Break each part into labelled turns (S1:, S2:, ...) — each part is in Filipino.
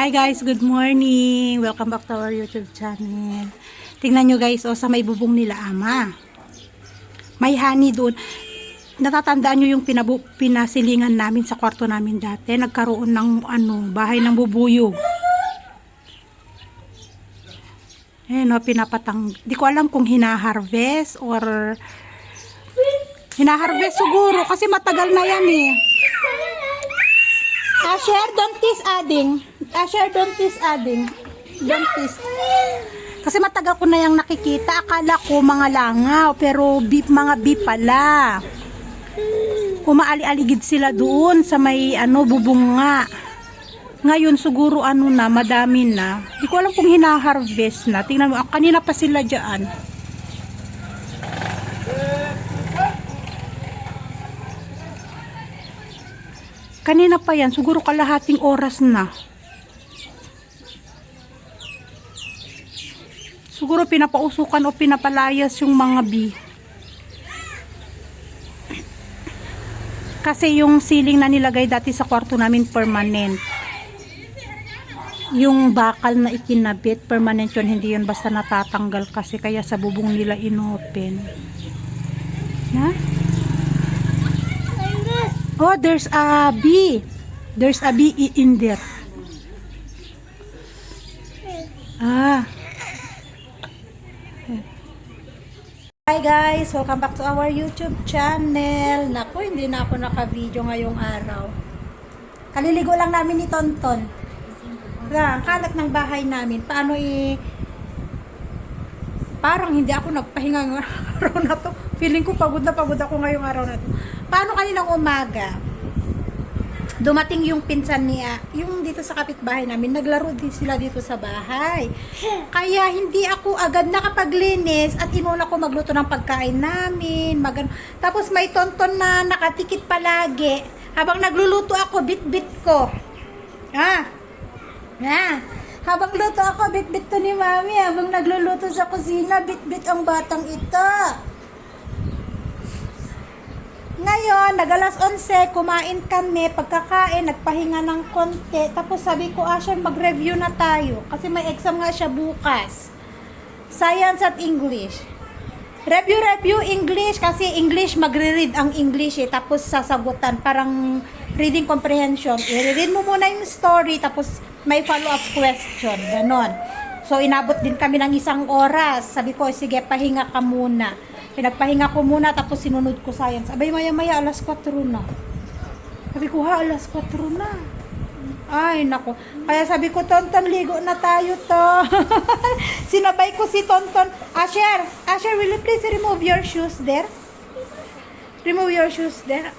S1: Hi guys, good morning. Welcome back to our YouTube channel. Tingnan nyo guys, oh, sa may bubong nila ama. May honey doon. Natatandaan nyo yung pinabu pinasilingan namin sa kwarto namin dati. Nagkaroon ng ano, bahay ng bubuyog. Eh no, pinapatang. Di ko alam kung hinaharvest or hinaharvest siguro kasi matagal na yan eh. Asher, don't tease adding. Asher, don't tease adding. Don't tease. Kasi matagal ko na yung nakikita. Akala ko mga langaw, pero beef, mga beef pala. Umaali-aligid sila doon sa may ano, bubunga. Ngayon siguro ano na, madami na. Hindi ko alam kung hinaharvest na. Tingnan mo, ah, kanina pa sila dyan. Kanina pa yan, siguro kalahating oras na. Siguro pinapausukan o pinapalayas yung mga bee. Kasi yung ceiling na nilagay dati sa kwarto namin permanent. Yung bakal na ikinabit, permanent yun, hindi yun basta natatanggal kasi kaya sa bubong nila inopen. Ha? Oh, there's a bee. There's a bee in there. Ah. Hi guys, welcome back to our YouTube channel. Naku, hindi na ako naka-video ngayong araw. Kaliligo lang namin ni Tonton. Wala, ang kalat ng bahay namin. Paano i... Parang hindi ako nagpahinga ngayong araw na to. Feeling ko pagod na pagod ako ngayong araw na to. Paano kaninang umaga? Dumating yung pinsan niya, yung dito sa kapitbahay namin, naglaro din sila dito sa bahay. Kaya hindi ako agad nakapaglinis at inuna ko magluto ng pagkain namin. Mag Tapos may tonton na nakatikit palagi. Habang nagluluto ako, bit-bit ko. Ah, na. Habang luto ako, bit-bit to ni mami. Habang nagluluto sa kusina, bit-bit ang batang ito. Ngayon, nagalas 11, kumain kami, pagkakain, nagpahinga ng konti. Tapos sabi ko, Asher, mag-review na tayo. Kasi may exam nga siya bukas. Science at English. Review, review English. Kasi English, magre-read ang English eh. Tapos sasagutan, parang reading comprehension. I-read mo muna yung story, tapos may follow-up question. Ganon. So, inabot din kami ng isang oras. Sabi ko, sige, pahinga ka muna. Pinagpahinga ko muna, tapos sinunod ko science. Abay, maya-maya, alas 4 na. Sabi ko, ha, alas 4 na. Ay, nako. Kaya sabi ko, Tonton, ligo na tayo to. Sinabay ko si Tonton. Asher, Asher, will you please remove your shoes there? Remove your shoes there.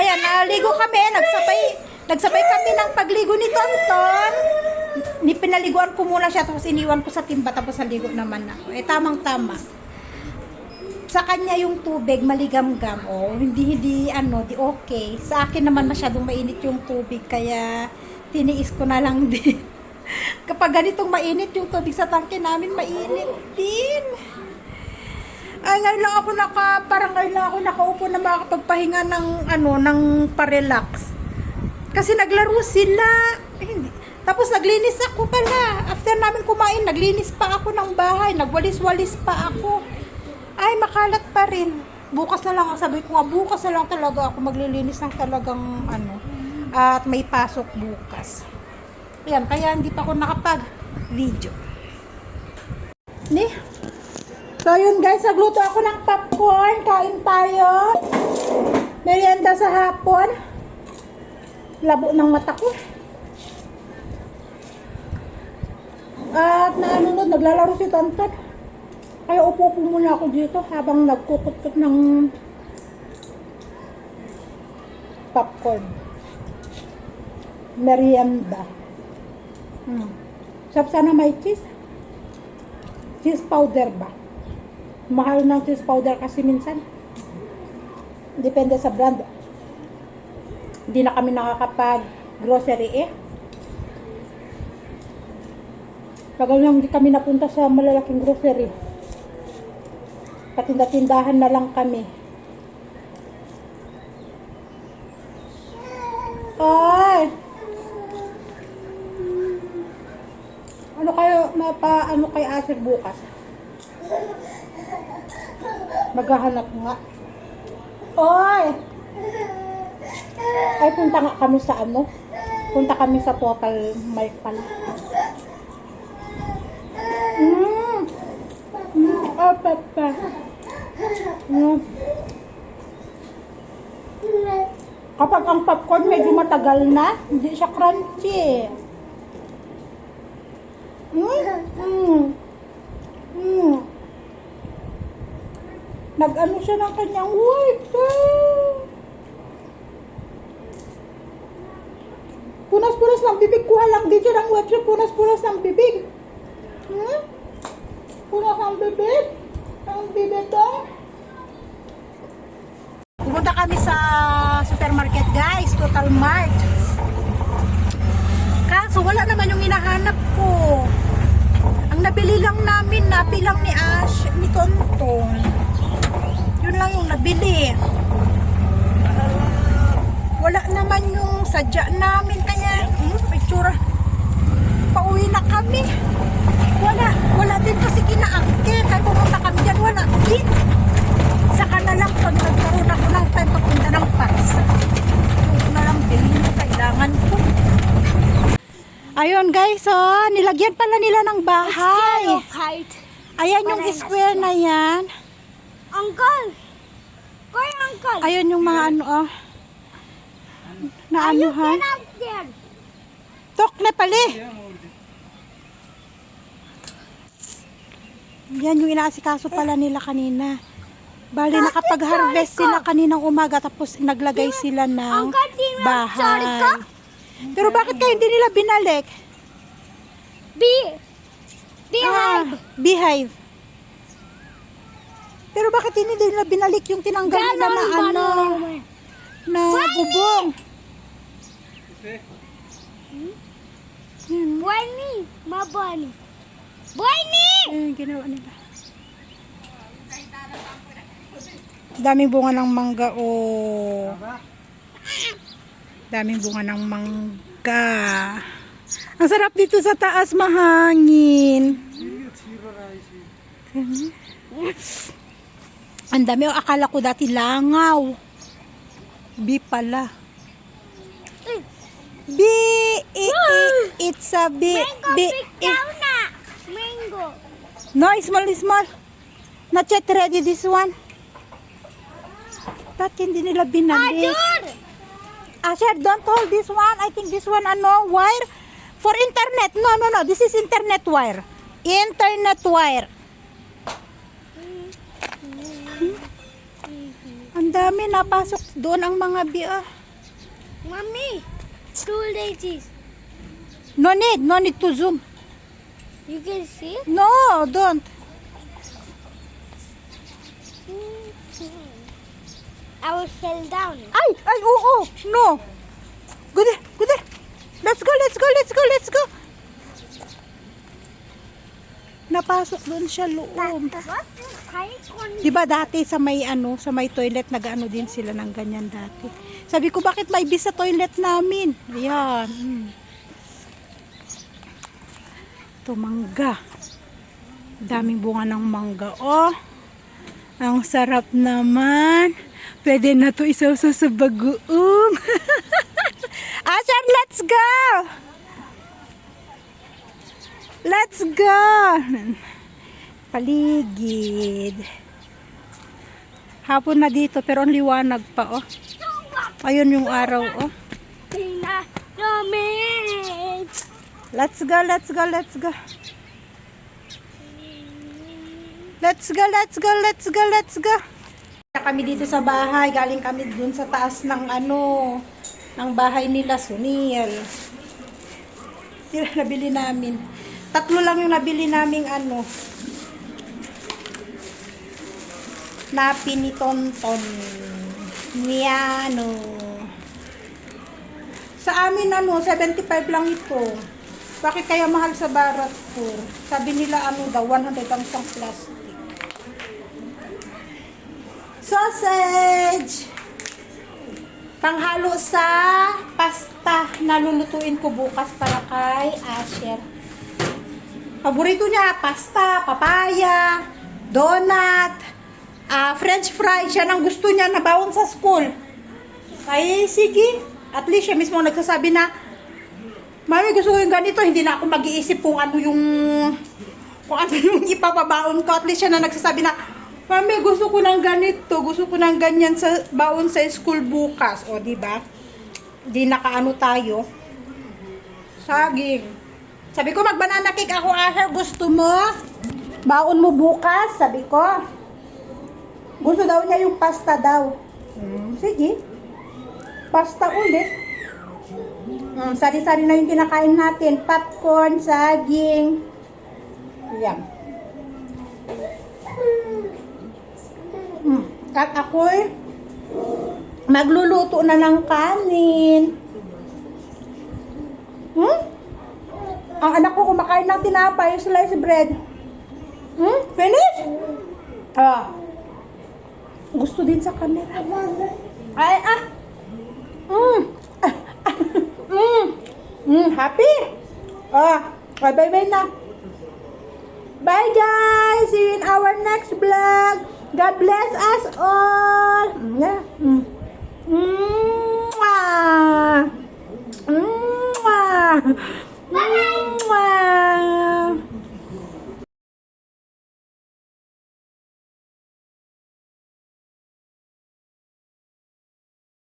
S1: Ayan, naligo kami. Nagsabay, nagsabay kami ng pagligo ni Tonton. Ni pinaliguan ko muna siya tapos iniwan ko sa timba tapos naligo naman ako. Eh tamang tama. Sa kanya yung tubig maligamgam oh, hindi hindi ano, di okay. Sa akin naman masyadong mainit yung tubig kaya tiniis ko na lang din. Kapag ganitong mainit yung tubig sa tangke namin, mainit din. Ay, ngayon lang ako naka, parang ngayon lang ako nakaupo na makakapagpahinga ng, ano, ng parelax. Kasi naglaro sila. Eh. Tapos naglinis ako pala. After namin kumain, naglinis pa ako ng bahay. Nagwalis-walis pa ako. Ay, makalat pa rin. Bukas na lang, sabi ko nga, bukas na lang talaga ako maglilinis ng talagang ano. At may pasok bukas. Ayan, kaya hindi pa ako nakapag-video. Ni? So yun guys, nagluto ako ng popcorn. Kain tayo. Merienda sa hapon. Labo ng mata ko. At naanunod, naglalaro si Tonton. Kaya upo po muna ako dito habang nagkukutkot ng popcorn. Merienda. Hmm. Sarap sana may cheese. Cheese powder ba? Mahal ng cheese powder kasi minsan. Depende sa brand. Hindi na kami nakakapag-grocery eh. Tagal na hindi kami napunta sa malalaking grocery. Patinda-tindahan na lang kami. Ay! Ano kayo, mapa, ano kay Asher bukas? Maghahanap nga. Oy! Ay, punta nga kami sa ano? Punta kami sa Total Mall pala. Mmm! Mmm! Oh, papa. Mmm. Kapag ang popcorn medyo matagal na, hindi siya crunchy. Mm, mm, mm. Nag-ano siya ng kanyang wife. Punas-punas ng bibig. Kuha lang siya ng siya. Punas-punas ng bibig. Hmm? Punas ng bibig. Ang bibig to. Pumunta kami sa supermarket guys, Total Mart. Kaso wala naman yung hinahanap ko. Ang nabili lang namin, napilang ni Ash, ni Tonton. Yun lang yung nabili. Wala naman yung sadya namin, kaya hmm, picture. Pauwi na kami. Wala, wala din kasi kinaangkin. Kaya pumunta kami dyan, wala din. Saka na lang pag nagkaroon ako ng time papunta ng Paris. Ito na lang bilhin yung kailangan ko. Ayun guys, oh, nilagyan pala nila ng bahay. Ayan yung square na yan.
S2: Uncle! Koy, uncle!
S1: Ayun yung mga ano, oh. Na
S2: up there!
S1: Tok na pali. Yan yung inaasikaso pala nila kanina. Bali, nakapag-harvest sila kaninang umaga tapos naglagay sila ng bahay. Pero bakit kaya hindi nila binalik?
S2: Bee!
S1: Ah,
S2: Behind!
S1: beehive. Pero bakit hindi nila binalik yung tinanggal nila na ano, na bubong? Yan.
S2: Bunny! Ma bunny! Bunny!
S1: Ayun, ginawa nila. Daming bunga ng mangga, oh. Daming bunga ng mangga. Ang sarap dito sa taas, mahangin. Ang dami, oh, akala ko dati langaw. B pala. B, i, i, it's a B.
S2: Mango,
S1: B, i.
S2: na! Mango!
S1: No, small, small. Not yet ready this one. Ba't hindi nila binalik?
S2: Ajur!
S1: Asher, don't hold this one. I think this one, ano, wire. For internet. No, no, no. This is internet wire. Internet wire. Ang dami napasok doon ang mga bi. ah.
S2: Mommy! Two ladies.
S1: No need. No need to zoom.
S2: You can see?
S1: No, don't.
S2: I will fell down.
S1: Ay, ay, oh, oh, no. Good, good. Let's go, let's go, let's go, let's go. Napasok doon siya loob.
S2: What is
S1: 'Di ba dati sa may ano, sa may toilet nag-ano din sila ng ganyan dati. Sabi ko bakit may bis sa toilet namin? Ayan. Mm. Ito mangga. Daming bunga ng mangga. Oh. Ang sarap naman. Pwede na to isawsaw sa bagoong. Ashan, let's go! Let's go! Paligid. Hapon na dito pero ang liwanag pa oh. Ayun yung araw oh. Let's go, let's go, let's go. Let's go, let's go, let's go, let's go. Kami dito sa bahay, galing kami dun sa taas ng ano, ng bahay nila, Sunil. Sila nabili namin. Tatlo lang yung nabili naming ano, napi ni Tonton. Miano. Sa amin ano, 75 lang ito. Bakit kaya mahal sa Barat po? Sabi nila ano daw, 100 ang isang plastic. Sausage! Panghalo sa pasta na lulutuin ko bukas para kay Asher. Paborito niya, pasta, papaya, donut, ah, french fries. Siya ang gusto niya na bawon sa school. Ay, sige. At least siya mismo nagsasabi na, Mami, gusto ko yung ganito. Hindi na ako mag-iisip kung ano yung kung ano yung ipapabaon ko. At least siya na nagsasabi na, Mami, gusto ko ng ganito. Gusto ko ng ganyan sa baon sa school bukas. O, di ba? Di nakaano tayo. Saging. Sabi ko, mag-banana cake ako, Asher. Gusto mo? Baon mo bukas? Sabi ko. Gusto daw niya yung pasta daw. Hmm, sige. Pasta ulit. Mm, sari-sari na yung kinakain natin. Popcorn, saging. Yan. Mm. At ako'y magluluto na ng kanin. Hmm? Ang anak ko kumakain ng tinapay, slice bread. Hmm? Finish? Ah. Gusto din sa camera. Ay, ah. Mm. mm. Mm, happy? Ah, bye bye na. Bye guys! See you in our next vlog. God bless us all. Yeah. Mm. Mwah. Mwah.